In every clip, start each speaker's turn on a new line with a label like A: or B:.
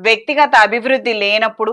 A: వ్యక్తిగత అభివృద్ధి లేనప్పుడు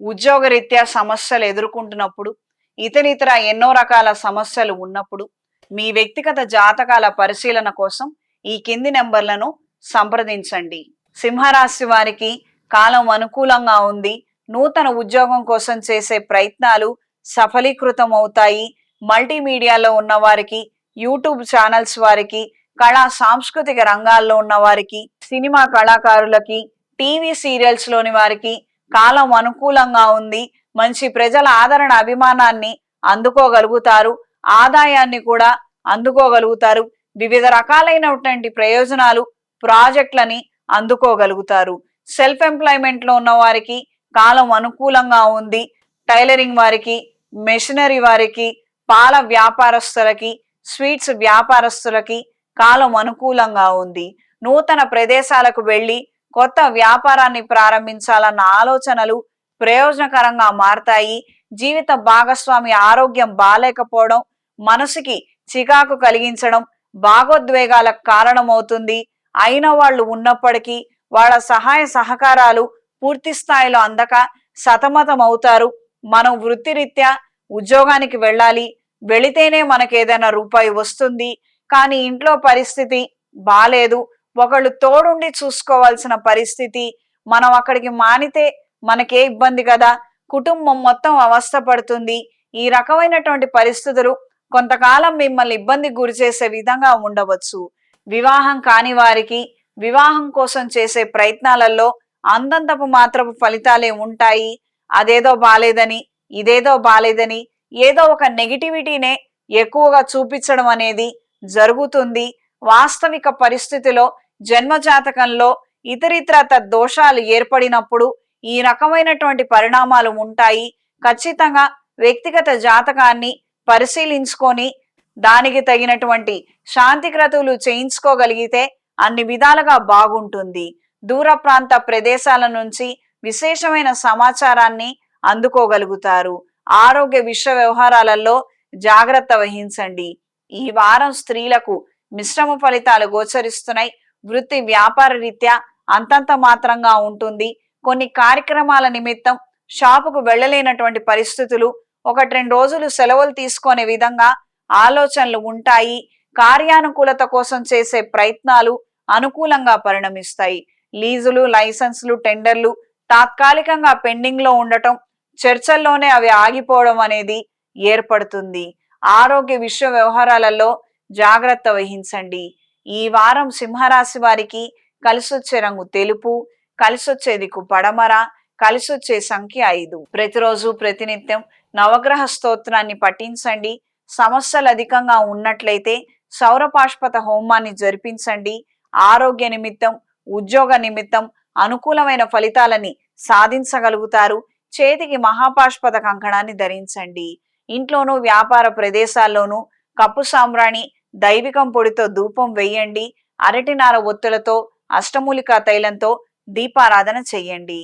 A: ఉద్యోగరీత్యా సమస్యలు ఎదుర్కొంటున్నప్పుడు ఇతరితర ఎన్నో రకాల సమస్యలు ఉన్నప్పుడు మీ వ్యక్తిగత జాతకాల పరిశీలన కోసం ఈ కింది నెంబర్లను సంప్రదించండి. సింహరాశి వారికి కాలం అనుకూలంగా ఉంది. నూతన ఉద్యోగం కోసం చేసే ప్రయత్నాలు సఫలీకృతం అవుతాయి మల్టీమీడియాలో ఉన్న వారికి యూట్యూబ్ ఛానల్స్ వారికి కళా సాంస్కృతిక రంగాల్లో ఉన్న వారికి సినిమా కళాకారులకి టీవీ సీరియల్స్లోని వారికి కాలం అనుకూలంగా ఉంది. మంచి ప్రజల ఆదరణ అభిమానాన్ని అందుకోగలుగుతారు. ఆదాయాన్ని కూడా అందుకోగలుగుతారు. వివిధ రకాలైనటువంటి ప్రయోజనాలు ప్రాజెక్టులని అందుకోగలుగుతారు. సెల్ఫ్ ఎంప్లాయ్మెంట్లో ఉన్న వారికి కాలం అనుకూలంగా ఉంది. టైలరింగ్ వారికి మెషినరీ వారికి పాల వ్యాపారస్తులకి స్వీట్స్ వ్యాపారస్తులకి కాలం అనుకూలంగా ఉంది. నూతన ప్రదేశాలకు వెళ్ళి కొత్త వ్యాపారాన్ని ప్రారంభించాలన్న ఆలోచనలు ప్రయోజనకరంగా మారతాయి. జీవిత భాగస్వామి ఆరోగ్యం బాలేకపోవడం మనసుకి చికాకు కలిగించడం భాగోద్వేగాలకు కారణమవుతుంది. అయిన వాళ్ళు ఉన్నప్పటికీ వాళ్ళ సహాయ సహకారాలు పూర్తి స్థాయిలో అందక సతమతం అవుతారు మనం వృత్తిరీత్యా ఉద్యోగానికి వెళ్ళాలి వెళితేనే మనకు ఏదైనా రూపాయి వస్తుంది. కానీ ఇంట్లో పరిస్థితి బాలేదు ఒకళ్ళు తోడుండి చూసుకోవాల్సిన పరిస్థితి మనం అక్కడికి మానితే మనకే ఇబ్బంది కదా. కుటుంబం మొత్తం అవస్థ పడుతుంది. ఈ రకమైనటువంటి పరిస్థితులు కొంతకాలం మిమ్మల్ని ఇబ్బంది గురి చేసే విధంగా ఉండవచ్చు. వివాహం కాని వారికి వివాహం కోసం చేసే ప్రయత్నాలలో అందంతపు మాత్రపు ఫలితాలే ఉంటాయి. అదేదో బాలేదని ఇదేదో బాలేదని ఏదో ఒక నెగిటివిటీనే ఎక్కువగా చూపించడం అనేది జరుగుతుంది. వాస్తవిక పరిస్థితిలో జన్మజాతకంలో ఇతరితరత దోషాలు ఏర్పడినప్పుడు ఈ రకమైనటువంటి పరిణామాలు ఉంటాయి. ఖచ్చితంగా వ్యక్తిగత జాతకాన్ని పరిశీలించుకొని దానికి తగినటువంటి శాంతి క్రతువులు చేయించుకోగలిగితే అన్ని విధాలుగా బాగుంటుంది. దూర ప్రాంత ప్రదేశాల నుంచి విశేషమైన సమాచారాన్ని అందుకోగలుగుతారు. ఆరోగ్య విశ్వ వ్యవహారాలలో జాగ్రత్త వహించండి. ఈ వారం స్త్రీలకు మిశ్రమ ఫలితాలు గోచరిస్తున్నాయి. వృత్తి వ్యాపార రీత్యా అంతంత మాత్రంగా ఉంటుంది. కొన్ని కార్యక్రమాల నిమిత్తం షాపుకు వెళ్ళలేనటువంటి పరిస్థితులు ఒకటి రెండు రోజులు సెలవులు తీసుకునే విధంగా ఆలోచనలు ఉంటాయి. కార్యానుకూలత కోసం చేసే ప్రయత్నాలు అనుకూలంగా పరిణమిస్తాయి. లీజులు లైసెన్సులు టెండర్లు తాత్కాలికంగా పెండింగ్లో ఉండటం చర్చల్లోనే అవి ఆగిపోవడం అనేది ఏర్పడుతుంది. ఆరోగ్య విశ్వ వ్యవహారాలలో జాగ్రత్త వహించండి. ఈ వారం సింహరాశి వారికి కలిసొచ్చే రంగు తెలుపు కలిసొచ్చే దిక్కు పడమర కలిసొచ్చే సంఖ్య ఐదు. ప్రతిరోజు ప్రతినిత్యం నవగ్రహ స్తోత్రాన్ని పఠించండి. సమస్యలు అధికంగా ఉన్నట్లయితే సౌరపాష్పత హోమాన్ని జరిపించండి. ఆరోగ్య నిమిత్తం ఉద్యోగ నిమిత్తం అనుకూలమైన ఫలితాలని సాధించగలుగుతారు. చేతికి మహాపాష్పత కంకణాన్ని ధరించండి. ఇంట్లోనూ వ్యాపార ప్రదేశాల్లోనూ కప్పు సాంబ్రాణి దైవికం పొడితో ధూపం వేయండి. అరటినార ఒత్తులతో అష్టమూలికా తైలంతో దీపారాధన చెయ్యండి